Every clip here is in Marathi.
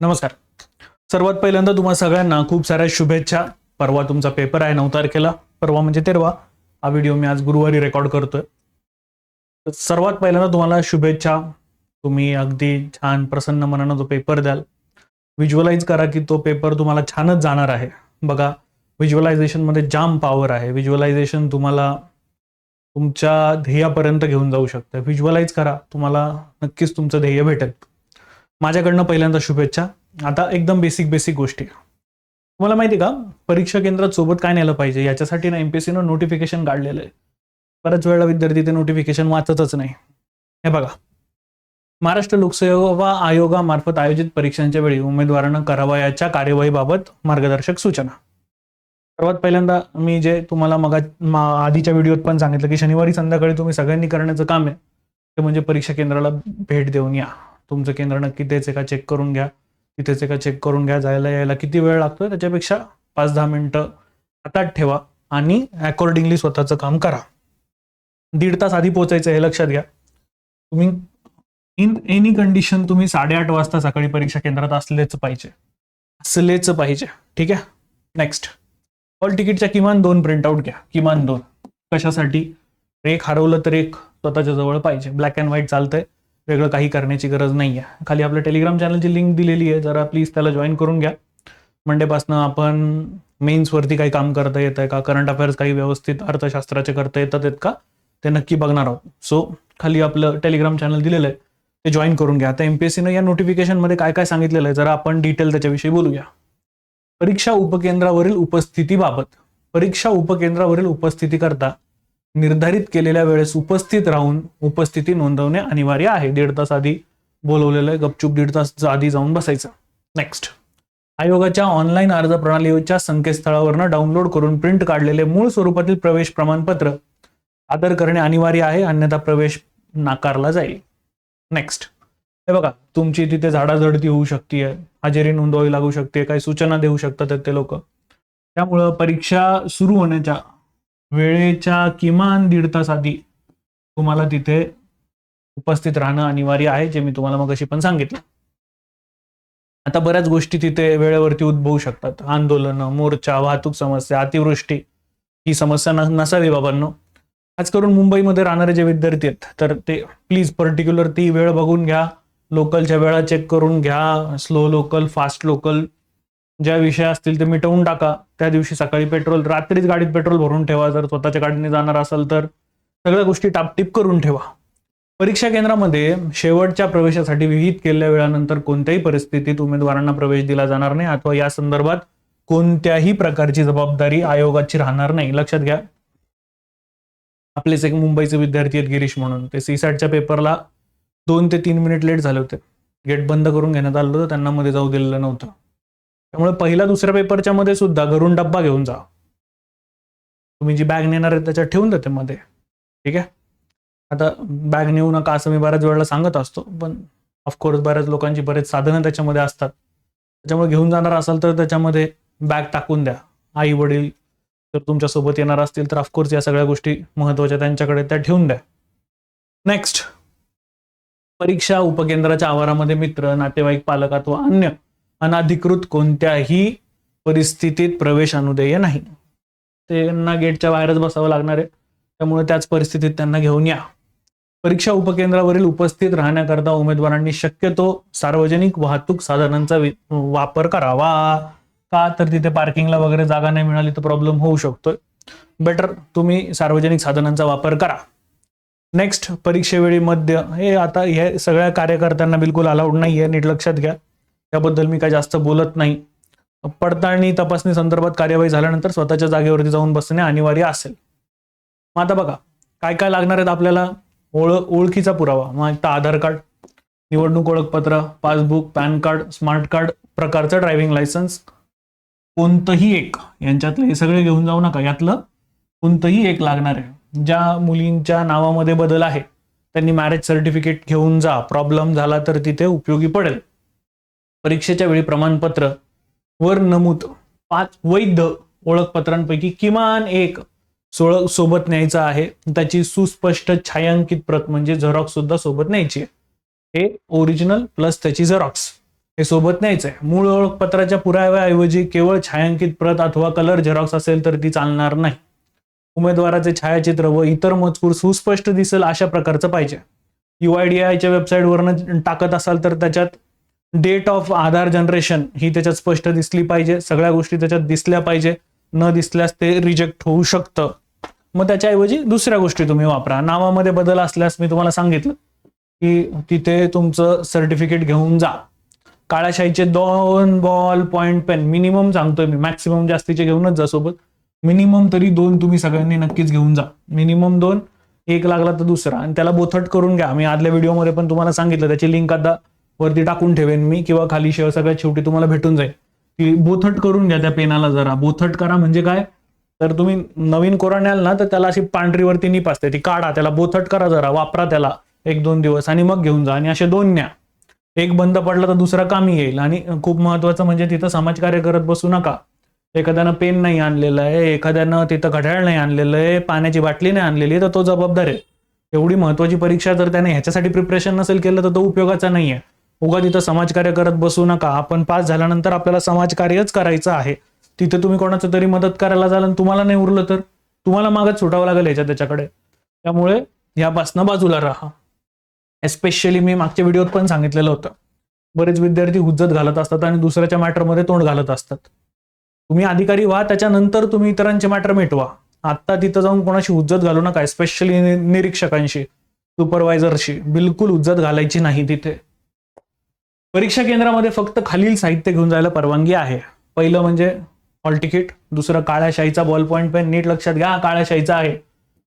नमस्कार. सर्वात पहिल्यांदा तुम्हा सगळ्यांना खूप साऱ्या शुभेच्छा. परवा तुमचा पेपर आहे नऊ तारखेला. परवा म्हणजे तेरवा. हा व्हिडिओ मी आज गुरुवारी रेकॉर्ड करतोय. तर सर्वात पहिल्यांदा तुम्हाला शुभेच्छा. तुम्ही अगदी छान प्रसन्न मनानं तो पेपर द्याल. व्हिज्युअलाइज करा की तो पेपर तुम्हाला छानच जाणार आहे. बघा व्हिज्युअलायझेशनमध्ये जाम पॉवर आहे. व्हिज्युअलायझेशन तुम्हाला तुमच्या ध्येयापर्यंत घेऊन जाऊ शकतं. व्हिज्युअलाइज करा तुम्हाला नक्कीच तुमचं ध्येय भेटेल. माझ्याकडनं पहिल्यांदा शुभेच्छा. आता एकदम बेसिक बेसिक गोष्टी. तुम्हाला माहिती का? परीक्षा केंद्रात सोबत काय नेलं पाहिजे? याच्यासाठी ना एमपीएससीनं नोटिफिकेशन काढलेलं आहे. बऱ्याच वेळेला विद्यार्थी ते नोटिफिकेशन वाचतच नाही. हे बघा. महाराष्ट्र लोकसेवा आयोगामार्फत आयोजित परीक्षांच्या वेळी उमेदवारांना करावयाच्या कार्यवाहीबाबत मार्गदर्शक सूचना. सर्वात पहिल्यांदा मी जे तुम्हाला मगा आधीच्या व्हिडिओत पण सांगितलं की शनिवारी संध्याकाळी तुम्ही सगळ्यांनी करण्याचं काम आहे. ते म्हणजे परीक्षा केंद्राला भेट देऊन या. तुमचं केंद्र नक्की तेच एका का चेक करून घ्या. तिथेच एका का चेक करून घ्या. जायला यायला किती वेळ लागतोय? त्याच्यापेक्षा पाच दहा मिनटं हातात ठेवा आणि अकॉर्डिंगली स्वतःचं काम करा. दीड तास आधी पोहोचायचं हे लक्षात घ्या. तुम्ही इन एनी कंडिशन तुम्ही साडेआठ वाजता सकाळी परीक्षा केंद्रात असलेच पाहिजे. असलेच पाहिजे. ठीक आहे? नेक्स्ट हॉल तिकीटच्या किमान दोन प्रिंटआउट घ्या. किमान दोन. कशासाठी? एक हरवलं तर एक स्वतःच्या जवळ पाहिजे. ब्लॅक अँड व्हाईट चालतंय. वेगळं काही करण्याची गरज नाही आहे खाली आपल्या टेलिग्राम चॅनलची लिंक दिलेली आहे. जरा प्लीज त्याला जॉईन करून घ्या. मंडेपासनं आपण मेन्सवरती काही काम करता येत आहे का? करंट अफेअर्स काही व्यवस्थित अर्थशास्त्राचे करता येतात आहेत का? ते नक्की बघणार आहोत. सो खाली आपलं टेलिग्राम चॅनल दिलेलं आहे. ते जॉईन करून घ्या. आता एमपीएससीनं या नोटिफिकेशनमध्ये काय काय सांगितलेलं आहे? जरा आपण डिटेल त्याच्याविषयी बोलूया. परीक्षा उपकेंद्रावरील उपस्थितीबाबत. परीक्षा उपकेंद्रावरील उपस्थिती करता निर्धारित केलेल्या वेळेस उपस्थित राहून उपस्थिती नोंदवणे अनिवार्य आहे. दीड तास आधी बोलवलेलं आहे. गपचूप दीड तास आधी जाऊन बसायचं. नेक्स्ट आयोगाच्या ऑनलाईन अर्ज प्रणालीच्या संकेतस्थळावरनं डाउनलोड करून प्रिंट काढलेले मूळ स्वरूपातील प्रवेश प्रमाणपत्र आदर करणे अनिवार्य आहे. अन्यथा प्रवेश नाकारला जाईल. नेक्स्ट हे बघा तुमची तिथे झाडाझडती होऊ शकते हजेरी नोंदवावी लागू शकते. काही सूचना देऊ शकतात ते लोक. त्यामुळं परीक्षा सुरू होण्याच्या वेळेच्या किमान दीड तास आधी तुम्हाला तिथे उपस्थित राहणं अनिवार्य आहे जे मी तुम्हाला मग पण सांगितलं. आता बऱ्याच गोष्टी तिथे वेळेवरती उद्भवू शकतात. आंदोलनं मोर्चा वाहतूक समस्या अतिवृष्टी ही समस्या नसावी बाबांनो. खास करून मुंबईमध्ये राहणारे जे विद्यार्थी आहेत तर ते प्लीज पर्टिक्युलर ती वेळ बघून घ्या. लोकलच्या वेळा चेक करून घ्या. स्लो लोकल फास्ट लोकल ज्या विषय असतील ते मिटवून टाका. त्या दिवशी सकाळी पेट्रोल रात्रीच गाडीत पेट्रोल भरून ठेवा. जर स्वतःच्या गाडीने जाणार असाल तर सगळ्या गोष्टी टापटीप करून ठेवा. परीक्षा केंद्रामध्ये शेवटच्या प्रवेशासाठी विहित केलेल्या वेळानंतर कोणत्याही परिस्थितीत उमेदवारांना प्रवेश दिला जाणार नाही अथवा या संदर्भात कोणत्याही प्रकारची जबाबदारी आयोगाची राहणार नाही. लक्षात घ्या. आपलेच एक मुंबईचे विद्यार्थी आहेत गिरीश म्हणून. ते सीसॅटच्या पेपरला दोन ते तीन मिनिट लेट झाले होते. गेट बंद करून घेण्यात आलं होतं. त्यांना मध्ये जाऊ दिलेलं नव्हतं. त्यामुळे पहिल्या दुसऱ्या पेपरच्या मध्ये सुद्धा घरून डब्बा घेऊन जा. तुम्ही जी बॅग नेणार आहे त्याच्यात ठेवून देते मध्ये. ठीक आहे? आता बॅग नेऊ नका असं मी बऱ्याच वेळेला सांगत असतो पण ऑफकोर्स बऱ्याच लोकांची बरेच साधनं त्याच्यामध्ये असतात. त्याच्यामुळे घेऊन जाणार असाल तर त्याच्यामध्ये बॅग टाकून द्या. आई वडील जर तुमच्यासोबत येणार असतील तर ऑफकोर्स या सगळ्या गोष्टी महत्त्वाच्या त्यांच्याकडे त्या ठेवून द्या. नेक्स्ट परीक्षा उपकेंद्राच्या आवारामध्ये मित्र नातेवाईक पालक अथवा अन्य अनाधिकृत कोणत्याही परिस्थितीत प्रवेश अनुदेय नाही. त्यांना गेटच्या बाहेरच बसावं लागणार आहे. त्यामुळे त्याच परिस्थितीत त्यांना घेऊन या. परीक्षा उपकेंद्रावरील उपस्थित राहण्याकरता उमेदवारांनी शक्यतो सार्वजनिक वाहतूक साधनांचा वापर करावा. का? तर तिथे पार्किंगला वगैरे जागा नाही मिळाली तर प्रॉब्लेम होऊ शकतोय. बेटर तुम्ही सार्वजनिक साधनांचा वापर करा. नेक्स्ट परीक्षेवेळी मध्य हे आता हे सगळ्या कार्यकर्त्यांना बिलकुल अलाउड नाही आहे नीट लक्षात घ्या. त्याबद्दल मी काय जास्त बोलत नाही. पडताळणी तपासणी संदर्भात कार्यवाही झाल्यानंतर स्वतःच्या जागेवरती जाऊन बसणे अनिवार्य असेल. मग आता बघा काय काय लागणार आहेत आपल्याला? ओळख ओळखीचा पुरावा मग एक तर आधार कार्ड निवडणूक ओळखपत्र passbook PAN card smart card प्रकारचं ड्रायव्हिंग लायसन्स. कोणतंही एक यांच्यातलं हे सगळे घेऊन जाऊ नका. यातलं कोणतंही एक लागणार आहे. ज्या मुलींच्या नावामध्ये बदल आहे त्यांनी मॅरेज सर्टिफिकेट घेऊन जा. प्रॉब्लेम झाला तर तिथे उपयोगी पडेल. परीक्षेच्या वेळी प्रमाणपत्र वर नमूद पाच वैध ओळखपत्रांपैकी किमान एक सोळ सोबत न्यायचा आहे. त्याची सुस्पष्ट छायांकित प्रत म्हणजे झेरॉक्स सुद्धा सोबत न्यायची आहे. हे ओरिजिनल प्लस त्याची झेरॉक्स हे सोबत न्यायचं आहे. मूळ ओळखपत्राच्या पुराव्याऐवजी केवळ छायांकित प्रत अथवा कलर झेरॉक्स असेल तर ती चालणार नाही. उमेदवाराचे छायाचित्र व इतर मजकूर सुस्पष्ट दिसेल अशा प्रकारचं पाहिजे. युआयडीआयच्या वेबसाईटवरनं टाकत असाल तर त्याच्यात डेट ऑफ आधार जनरेशन ही त्याच्यात स्पष्ट दिसली पाहिजे. सगळ्या गोष्टी त्याच्यात दिसल्या पाहिजे. न दिसल्यास ते रिजेक्ट होऊ शकतं. मग त्याच्याऐवजी दुसऱ्या गोष्टी तुम्ही वापरा. नावामध्ये बदल असल्यास मी तुम्हाला सांगितलं की तिथे तुमचं सर्टिफिकेट घेऊन जा. काळाशाहीचे दोन बॉल पॉइंट पेन मिनिमम सांगतोय मी. मॅक्सिमम जास्तीचे घेऊनच जा सोबत. मिनिमम तरी दोन तुम्ही सगळ्यांनी नक्कीच घेऊन जा. मिनिमम दोन एक लागला तर दुसरा. आणि त्याला बोथट करून घ्या. मी आदल्या व्हिडिओमध्ये पण तुम्हाला सांगितलं. त्याची लिंक आता वरती टाकून ठेवेन मी किंवा खाली शेअर सगळ्यात शेवटी तुम्हाला भेटून जाईल. ती बोथट करून घ्या त्या पेनाला जरा. बोथट करा म्हणजे काय? तर तुम्ही नवीन कोरा न्याल ना तर त्याला अशी पांढरीवरती निप असते. ती काढा त्याला बोथट करा जरा वापरा त्याला. एक दोन दिवस आणि मग घेऊन जा. आणि असे दोन न्या. एक बंद पडला तर दुसरा कामी येईल. आणि खूप महत्वाचं म्हणजे तिथं समाजकार्य करत बसू नका. एखाद्यानं पेन नाही आणलेलं आहे एखाद्यानं तिथं घड्याळ नाही आणलेलं आहे पाण्याची बाटली नाही आणलेली तर तो जबाबदार आहे. एवढी महत्वाची परीक्षा जर त्याने ह्याच्यासाठी प्रिपरेशन नसेल केलं तर तो उपयोगाचा नाही आहे उगा तिथं समाजकार्य करत बसू नका. आपण पास झाल्यानंतर आपल्याला समाजकार्यच करायचं आहे. तिथे तुम्ही कोणाचं तरी मदत करायला जाल आणि तुम्हाला नाही उरलं तर? तुम्हाला मागत सुटावं लागेल याच्या त्याच्याकडे. त्यामुळे ह्यापासनं बाजूला राहा. एस्पेशली मी मागच्या व्हिडिओत पण सांगितलेलं होतं. बरेच विद्यार्थी हुज्जत घालत असतात आणि दुसऱ्याच्या मॅटरमध्ये तोंड घालत असतात. तुम्ही अधिकारी व्हा त्याच्यानंतर तुम्ही इतरांचे मॅटर मिटवा. आत्ता तिथं जाऊन कोणाशी हुज्जत घालू नका एस्पेशली निरीक्षकांशी सुपरवायझरशी बिलकुल हुज्जत घालायची नाही तिथे. परीक्षा केंद्रामध्ये फक्त खालील साहित्य घेऊन जायला परवानगी आहे. पहिलं म्हणजे हॉल तिकीट दुसरं काळ्याशाहीचा बॉल पॉईंट पेन नीट लक्षात घ्या हा काळ्या आहे.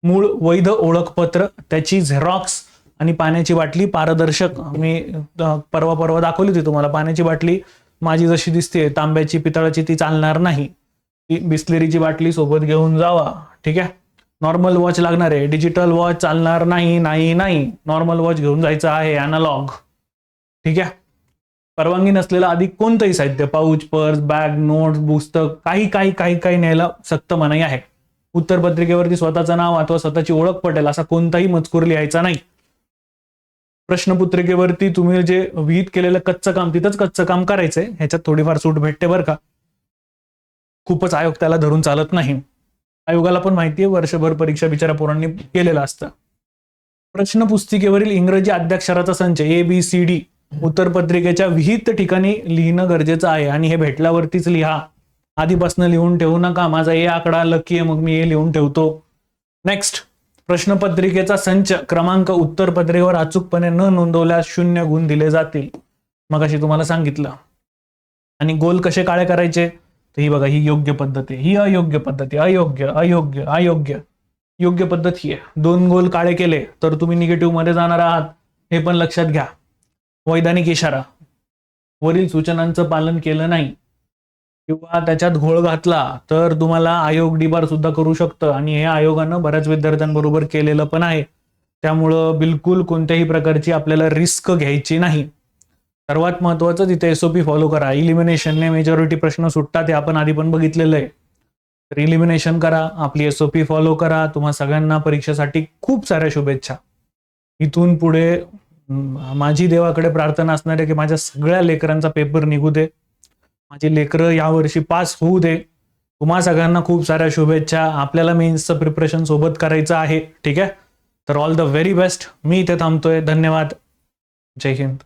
मूळ वैध ओळखपत्र त्याची झेरॉक्स आणि पाण्याची बाटली पारदर्शक. मी परवा परवा दाखवली होती तुम्हाला पाण्याची बाटली माझी जशी दिसते तांब्याची पितळाची ती चालणार नाही. ती बिस्लेरीची बाटली सोबत घेऊन जावा ठीक आहे? नॉर्मल वॉच लागणार आहे डिजिटल वॉच चालणार नाही नाही नाही. नॉर्मल वॉच घेऊन जायचं आहे अनालॉग ठीक आहे? परवानगी नसलेलं अधिक कोणतंही साहित्य पाऊच पर्स बॅग नोट्स पुस्तक काही काही काही काही न्यायला सक्त मनाई आहे. उत्तरपत्रिकेवरती स्वतःचं नाव अथवा स्वतःची ओळख पटेल असा कोणताही मजकूर लिहायचा नाही. प्रश्नपत्रिकेवरती तुम्ही जे विहित केलेलं कच्चं काम तिथंच कच्चं काम करायचंय. ह्याच्यात थोडीफार सूट भेटते बरं का. खूपच आयोग त्याला धरून चालत नाही. आयोगाला पण माहिती आहे वर्षभर परीक्षा बिचारा पोरांनी केलेलं असतं. प्रश्नपुस्तिकेवरील इंग्रजी अद्याक्षराचा संच ए बी सी डी उत्तरपत्रिकेच्या विहित ठिकाणी लिहिणं गरजेचं आहे. आणि हे भेटल्यावरतीच लिहा. आधीपासून लिहून ठेवू नका. माझा हे आकडा लकी आहे मग मी हे लिहून ठेवतो. नेक्स्ट प्रश्नपत्रिकेचा संच. क्रमांक उत्तरपत्रिकेवर अचूकपणे न नोंदवल्यास शून्य गुण दिले जातील. मग अशी तुम्हाला सांगितलं. आणि गोल कसे काळे करायचे? तर ही बघा ही योग्य पद्धत आहे. ही अयोग्य पद्धत आहे. अयोग्य अयोग्य अयोग्य. योग्य पद्धत ही आहे. दोन गोल काळे केले तर तुम्ही निगेटिव्हमध्ये जाणार आहात. हे पण लक्षात घ्या. वैधानिक इशारा. वरील सूचनांचं पालन केलं नाही किंवा त्याच्यात घोळ घातला तर तुम्हाला आयोग डिबार सुद्धा करू शकतं. आणि हे आयोगानं बऱ्याच विद्यार्थ्यांबरोबर केलेलं पण आहे. त्यामुळं बिलकुल कोणत्याही प्रकारची आपल्याला रिस्क घ्यायची नाही. सर्वात महत्वाचं तिथे एसओपी फॉलो करा. इलिमिनेशनने मेजॉरिटी प्रश्न सुटतात हे आपण आधी पण बघितलेलं आहे. तर इलिमिनेशन करा आपली एसओपी फॉलो करा. तुम्हा सगळ्यांना परीक्षेसाठी खूप साऱ्या शुभेच्छा. इथून पुढे माझी देवाकडे प्रार्थना असणार आहे की माझ्या सगळ्या लेकरांचा पेपर निघू दे. माझी लेकरं यावर्षी पास होऊ दे. तुम्हा सगळ्यांना खूप साऱ्या शुभेच्छा. आपल्याला मेन्सचं प्रिपरेशन सोबत करायचं आहे. ठीक आहे? तर ऑल द व्हेरी बेस्ट मी इथे थांबतोय. धन्यवाद. जय हिंद.